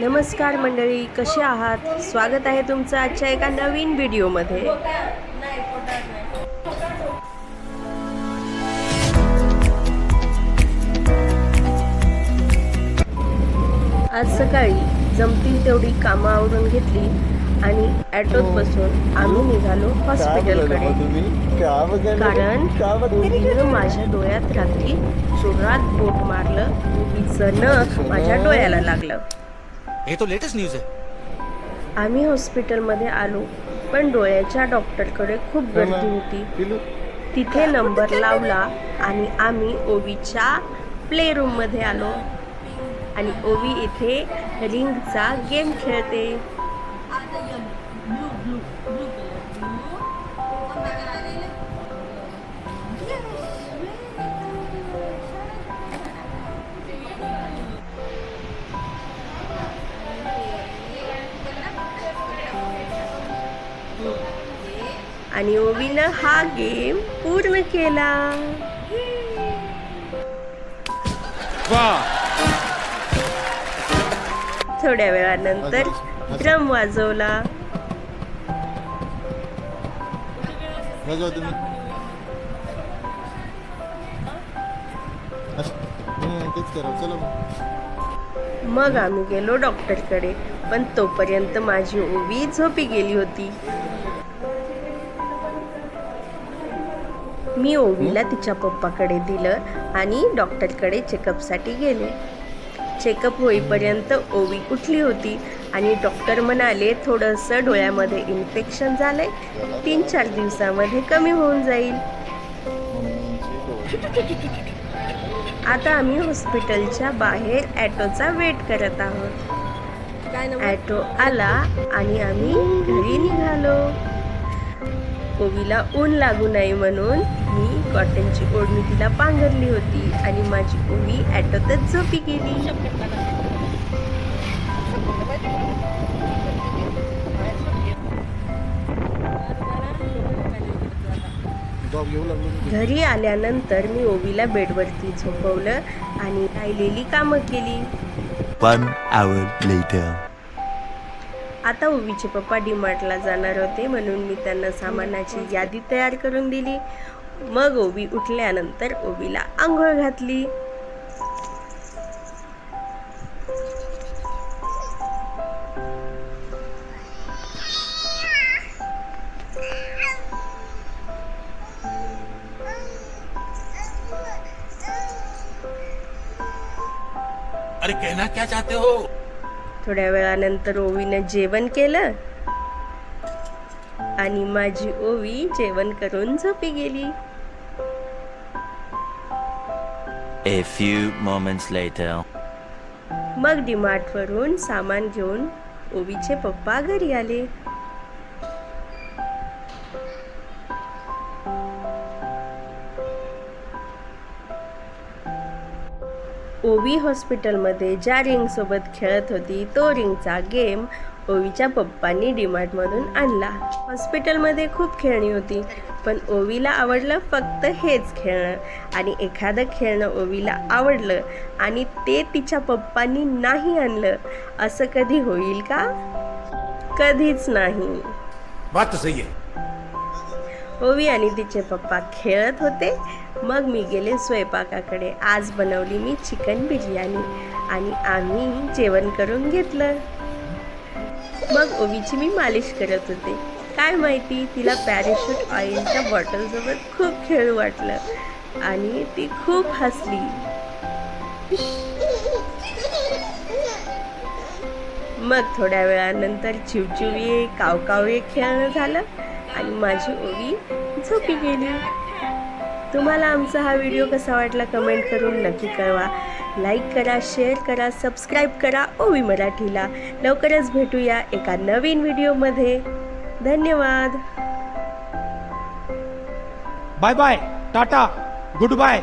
नमस्कार मंडळी कसे आहात? स्वागत आहे तुमचं आजच्या एका नवीन व्हिडिओमध्ये. आज सकाळी जमतील तेवढी कामं आवरून घेतली आणि ॲटोत बसून आम्ही निघालो हॉस्पिटलकडे. कारण मुलीनं माझ्या डोळ्यात रात्री जोरात बोट मारलं. तिचं नख माझ्या डोळ्याला लागलं. ये तो लेटेस्ट न्यूज है आम्ही हॉस्पिटलमध्ये आलो पण डोळ्याच्या डॉक्टरकडे खूप गर्दी होती. तिथे नंबर लावला आणि आम्ही ओवीच्या प्ले रूममध्ये आलो. आणि ओवी इथे रिंगचा गेम खेळते. आणि ओवीनं हा गेम पूर्ण केला. वाह थोड्या वेळानंतर ड्रम वाजवला. मग आम्ही गेलो डॉक्टरकडे पण तोपर्यंत माझी ओवी झोपी गेली होती. मी ओवीला तिच्या पप्पाकडे दिलं आणि डॉक्टरकडे चेकअपसाठी गेले. चेकअप होईपर्यंत ओवी उठली होती आणि डॉक्टर म्हणाले थोडंसं डोळ्यामध्ये इन्फेक्शन झालंय. तीन चार दिवसामध्ये कमी होऊन जाईल. आता आम्ही हॉस्पिटलच्या बाहेर ॲटोचा वेट करत आहोत. ॲटो आला आणि आम्ही घरी निघालो. ओवीला ऊन लागू नये म्हणून मी कॉटनची ओढणी तिला पांघरली होती आणि माझी ओवी ॲटोतच झोपी गेली घरी आल्यानंतर मी ओवीला बेडवरती झोपवलं आणि राहिलेली कामं केली One hour later. आता ओवीचे पप्पा डीमार्टला जाणार होते म्हणून मी त्यांना सामानाची यादी तयार करून दिली. मग ओवी उठल्यानंतर ओवीला आंघोळ घातली. अरे कहना क्या चाहते हो? थोड्या वेळानंतर ओवीनं जेवण केलं. आणि माझी ओवी जेवण करून झोपी गेली. A few moments later. मग डीमार्टवरून सामान घेऊन ओवीचे पप्पा घरी आले. ओवी हॉस्पिटलमध्ये ज्या रिंगसोबत खेळत होती तो रिंगचा गेम ओवीच्या पप्पांनी डीमार्टमधून आणला. हॉस्पिटलमध्ये खूप खेळणी होती पण ओवीला आवडलं फक्त हेच खेळणं. आणि एखादं खेळणं ओवीला आवडलं आणि ते तिच्या पप्पांनी नाही आणलं असं कधी होईल का? कधीच नाही. बात सही आहे. ओवी आणि तिचे पप्पा खेळत होते. मग मी गेले स्वयंपाकाकडे. आज बनवली मी चिकन बिर्याणी आणि आम्ही जेवण करून घेतलं. मग ओवीची मी मालिश करत होते. काय माहिती तिला पॅरेशूट ऑइलच्या बॉटलसोबत खूप खेळ वाटलं आणि ती खूप हसली. मग थोड्या वेळानंतर चिवचिवी कावकावे खेळणं झालं. आणि माझी ओवी झोपी गेली. तुम्हाला आमचा हा व्हिडिओ कसा वाटला कमेंट करून नक्की कळवा. लाईक करा शेअर करा सबस्क्राईब करा ओवी मराठीला. लवकरच भेटूया एका नवीन व्हिडिओमध्ये. धन्यवाद. Bye bye tata goodbye